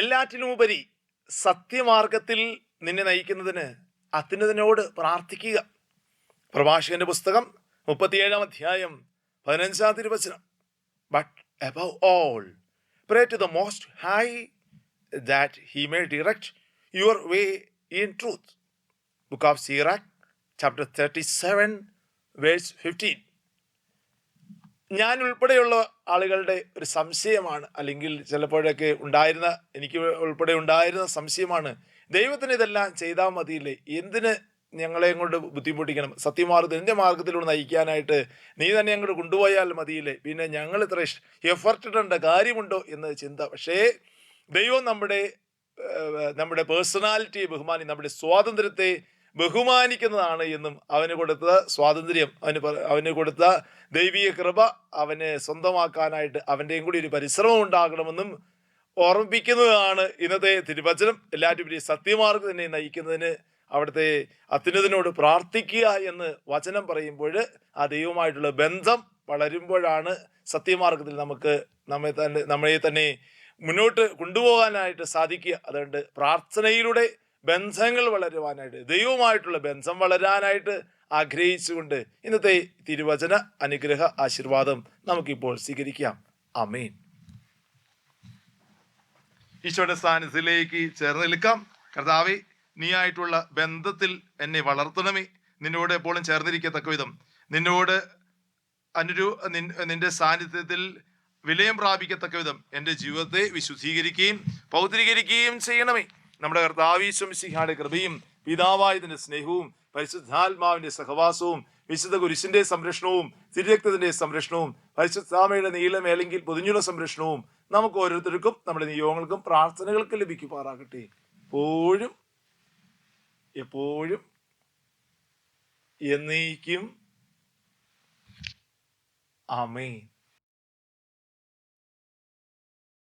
എല്ലാറ്റിനുമുപരി സത്യമാർഗത്തിൽ നിന്നെ നയിക്കുന്നതിന് അത്യുന്നതിനോട് പ്രാർത്ഥിക്കുക. പ്രഭാഷകന്റെ പുസ്തകം മുപ്പത്തിയേഴാം അധ്യായം പതിനഞ്ചാം തിരുവചനം. But above all pray to the most high that he may direct your way in truth book of Sirach chapter thirty seven verse fifteen ഞാൻ ഉൾപ്പെടെയുള്ള ആളുകളുടെ ഒരു സംശയമാണ് അല്ലെങ്കിൽ ചിലപ്പോഴൊക്കെ ഉണ്ടായിരുന്ന എനിക്ക് ഉൾപ്പെടെ ഉണ്ടായിരുന്ന സംശയമാണ് ദൈവത്തിന് ഇതെല്ലാം ചെയ്താൽ മതിയില്ലേ? എന്തിന് ഞങ്ങളെ കൊണ്ട് ബുദ്ധിമുട്ടിക്കണം? സത്യമാർഗത്തിൽ എന്റെ മാർഗത്തിലൂടെ നയിക്കാനായിട്ട് നീ തന്നെ അങ്ങോട്ട് കൊണ്ടുപോയാൽ മതിയില്ലേ? പിന്നെ ഞങ്ങൾ ഇത്ര എഫർട്ട് ഇടേണ്ട കാര്യമുണ്ടോ എന്ന ചിന്ത. പക്ഷേ ദൈവം നമ്മുടെ നമ്മുടെ പേഴ്സണാലിറ്റിയെ ബഹുമാനി നമ്മുടെ സ്വാതന്ത്ര്യത്തെ ബഹുമാനിക്കുന്നതാണ് എന്നും അവന് കൊടുത്ത സ്വാതന്ത്ര്യം അവന് അവന് കൊടുത്ത ദൈവീയ കൃപ അവനെ സ്വന്തമാക്കാനായിട്ട് അവന്റെയും കൂടി ഒരു പരിശ്രമം ഉണ്ടാകണമെന്നും ഓർമ്മിപ്പിക്കുന്നതാണ് ഇന്നത്തെ തിരുവചനം. എല്ലാറ്റുപരി സത്യമാർഗം തന്നെ നയിക്കുന്നതിന് അവിടുത്തെ അത്യുന്നതിനോട് പ്രാർത്ഥിക്കുക എന്ന് വചനം പറയുമ്പോൾ ആ ദൈവമായിട്ടുള്ള ബന്ധം വളരുമ്പോഴാണ് സത്യമാർഗത്തിൽ നമുക്ക് നമ്മെ തന്നെ നമ്മളെ തന്നെ മുന്നോട്ട് കൊണ്ടുപോകാനായിട്ട് സാധിക്കുക. അതുകൊണ്ട് പ്രാർത്ഥനയിലൂടെ ബന്ധങ്ങൾ വളരുവാനായിട്ട് ദൈവമായിട്ടുള്ള ബന്ധം വളരാനായിട്ട് ആഗ്രഹിച്ചുകൊണ്ട് ഇന്നത്തെ തിരുവചന അനുഗ്രഹ ആശീർവാദം നമുക്കിപ്പോൾ സ്വീകരിക്കാം. അമേൻ ഈശോയുടെ സ്ഥാനത്തിലേക്ക് ചേർന്ന് നിൽക്കാം. കർത്താവെ നീയായിട്ടുള്ള ബന്ധത്തിൽ എന്നെ വളർത്തണമേ. നിന്നോട് എപ്പോഴും ചേർന്നിരിക്കത്തക്ക വിധം. നിന്നോട് അനുരു നിന്റെ സാന്നിധ്യത്തിൽ വിലയം പ്രാപിക്കത്തക്ക വിധം എന്റെ ജീവിതത്തെ വിശുദ്ധീകരിക്കുകയും പൗത്രീകരിക്കുകയും ചെയ്യണമേ. നമ്മുടെ കർത്താവീശ്വം കർത്താവീശ്വംസിഹായുടെ കൃപയും പിതാവായതിന്റെ സ്നേഹവും പരിശുദ്ധാത്മാവിന്റെ സഹവാസവും വിശുദ്ധ കുരിശിന്റെ സംരക്ഷണവും തിരുരക്തത്തിന്റെ സംരക്ഷണവും പരിശുദ്ധാമയുടെ നീളമേലെങ്കിൽ പൊതിഞ്ഞുള്ള സംരക്ഷണവും നമുക്ക് ഓരോരുത്തർക്കും നമ്മുടെ നിയോഗങ്ങൾക്കും പ്രാർത്ഥനകൾക്കും ലഭിക്കുമാറാകട്ടെ. എപ്പോഴും എപ്പോഴും എന്നേക്കും. ആമേൻ.